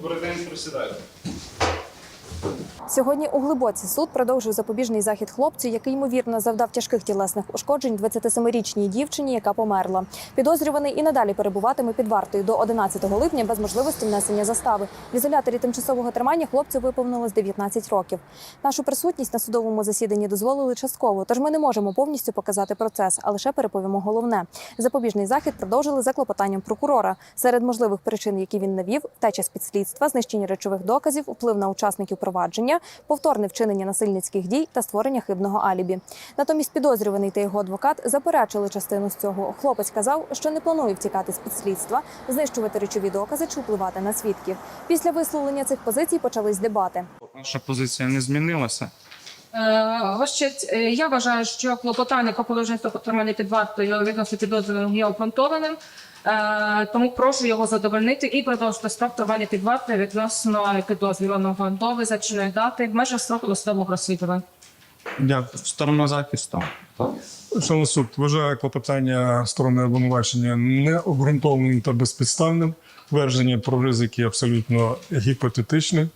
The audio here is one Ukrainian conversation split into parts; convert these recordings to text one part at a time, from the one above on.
Добрий день, присідайте. Сьогодні у глибоці суд продовжив запобіжний захід хлопцю, який ймовірно завдав тяжких тілесних ушкоджень 27-річній дівчині, яка померла. Підозрюваний і надалі перебуватиме під вартою до 11 липня без можливості внесення застави. В ізоляторі тимчасового тримання хлопцю виповнилось 19 років. Нашу присутність на судовому засіданні дозволили частково, тож ми не можемо повністю показати процес, а лише переповімо головне. Запобіжний захід продовжили за клопотанням прокурора. Серед можливих причин, які він навів, втеча з підслідства, знищення речових доказів, вплив на учасників провадження, повторне вчинення насильницьких дій та створення хибного алібі. Натомість підозрюваний та його адвокат заперечили частину з цього. Хлопець казав, що не планує втікати з підслідства, знищувати речові докази чи впливати на свідків. Після висловлення цих позицій почались дебати. Наша позиція не змінилася. Е, честь, е, я вважаю, що клопотання про положення потримання під вартою відносно підозрюваного є обґрунтованим, Е, тому прошу його задовольнити і продовжити строк тримання під вартою відносно підозрюваного до визначеної дати в межах строку досудового розслідування. Дякую. Сторона захисту. Суд вважає клопотання сторони обвинувачення необґрунтованим та безпідставним. Твердження про ризики абсолютно гіпотетичне.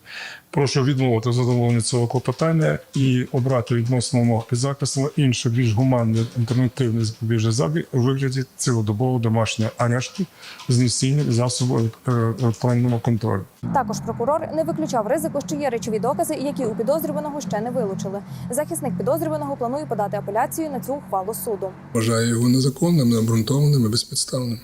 Прошу відмовити задоволення цього клопотання і обрати відносно умов підзахису інший більш гуманний альтернативний запобіжний забір у вигляді цілодобового домашнього арешту з несінням засобу е, електронного контролю. Також прокурор не виключав ризику, що є речові докази, які у підозрюваного ще не вилучили. Захисник підозрюваного планує подати апеляцію на цю ухвалу суду. Вважаю його незаконним, необґрунтованим і безпідставним.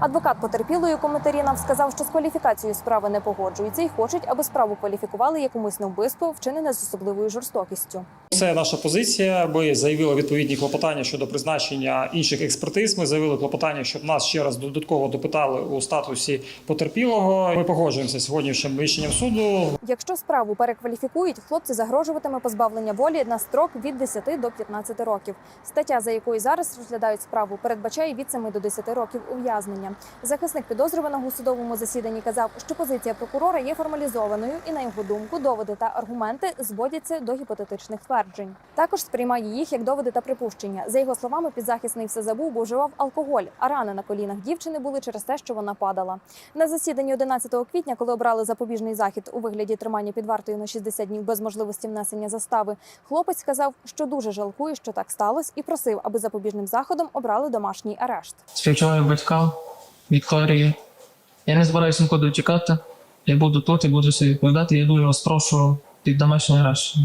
Адвокат потерпілої коментарі нам сказав, що з кваліфікацією справи не погоджується і хочуть, аби справу кваліфікували якомусь умисне вбивство, вчинене з особливою жорстокістю. Це наша позиція. Ми заявили відповідні клопотання щодо призначення інших експертиз. Ми заявили клопотання, щоб нас ще раз додатково допитали у статусі потерпілого. Ми погоджуємося сьогоднішнім рішенням суду. Якщо справу перекваліфікують, хлопці загрожуватиме позбавлення волі на строк від 10 до 15 років. Стаття, за якою зараз розглядають справу, передбачає від 7 до 10 років ув'язнення. Захисник підозрюваного у судовому засіданні казав, що позиція прокурора є формалізованою, і на його думку, доводи та аргументи зводяться до гіпотетичних тверджень. Також сприймає їх як доводи та припущення. За його словами, підзахисний все забув, бо вживав алкоголь, а рани на колінах дівчини були через те, що вона падала. На засіданні 11 квітня, коли обрали запобіжний захід у вигляді тримання під вартою на 60 днів без можливості внесення застави, хлопець сказав, що дуже жалкує, що так сталося, і просив, аби запобіжним заходом обрали домашній арешт. співчуваю батькам Вікторії. Я не збираюся нікуди тікати. Я буду тут і буду собі відповідати. Я дуже вас прошу під домашній арешт.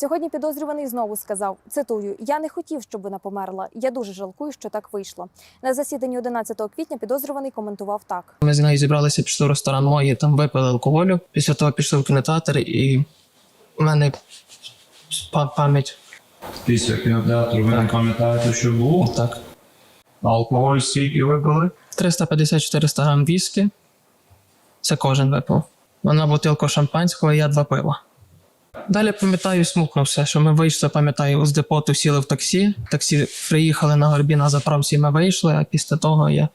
Сьогодні підозрюваний знову сказав: цитую: Я не хотів, щоб вона померла. Я дуже жалкую, що так вийшло. На засіданні 11 квітня підозрюваний коментував так. Ми з нею зібралися, пішли в ресторан мої, там випили алкоголю. Після того пішли в кінотеатр, і в мене пам'ять Після кінотеатру ви не пам'ятаєте, що було? так. Алкоголь скільки ви пили? 350-400 грам віскі. Це кожен випив. Вона бутилку шампанського, я два пива. Далі пам'ятаю, смукнувся, що ми вийшли, пам'ятаю, з депоту сіли в таксі. Таксі приїхали на горбі на заправці, ми вийшли, а після того я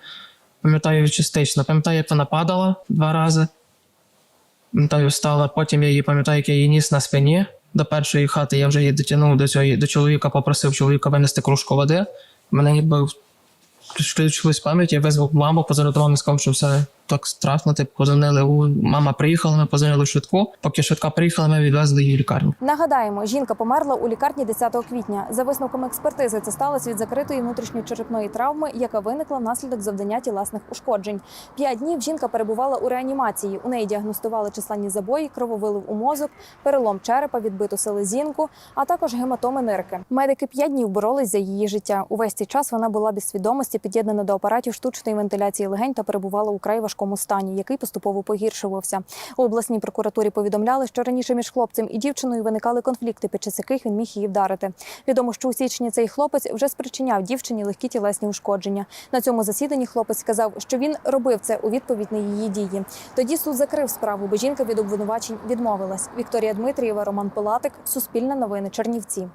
пам'ятаю частично. Пам'ятаю, як вона падала два рази. Пам'ятаю, встала, потім я її пам'ятаю, як я її ніс на спині. До першої хати я вже її дотягнув до цього до чоловіка, попросив чоловіка винести кружку води. Мене ніби включилась пам'ять, я визвав маму, до мами, сказав, що все так страшно. Типу, позвонили. Мама приїхала, ми позвонили в швидку. Поки швидка приїхала, ми відвезли її в лікарню. Нагадаємо, жінка померла у лікарні 10 квітня. За висновком експертизи, це сталося від закритої внутрішньочерепної травми, яка виникла внаслідок завдання тілесних ушкоджень. П'ять днів жінка перебувала у реанімації. У неї діагностували численні забої, крововилив у мозок, перелом черепа, відбиту селезінку, а також гематоми нирки. Медики п'ять днів боролись за її життя. Увесь цей час вона була без свідомості, під'єднана до апаратів штучної вентиляції легень та перебувала у край важкому стані, який поступово погіршувався. У обласній прокуратурі повідомляли, що раніше між хлопцем і дівчиною виникали конфлікти, під час яких він міг її вдарити. Відомо, що у січні цей хлопець вже спричиняв дівчині легкі тілесні ушкодження. На цьому засіданні хлопець сказав, що він робив це у відповідь на її дії. Тоді суд закрив справу, бо жінка від обвинувачень відмовилась. Вікторія Дмитрієва, Роман Пилатик, Суспільне новини, Чернівці.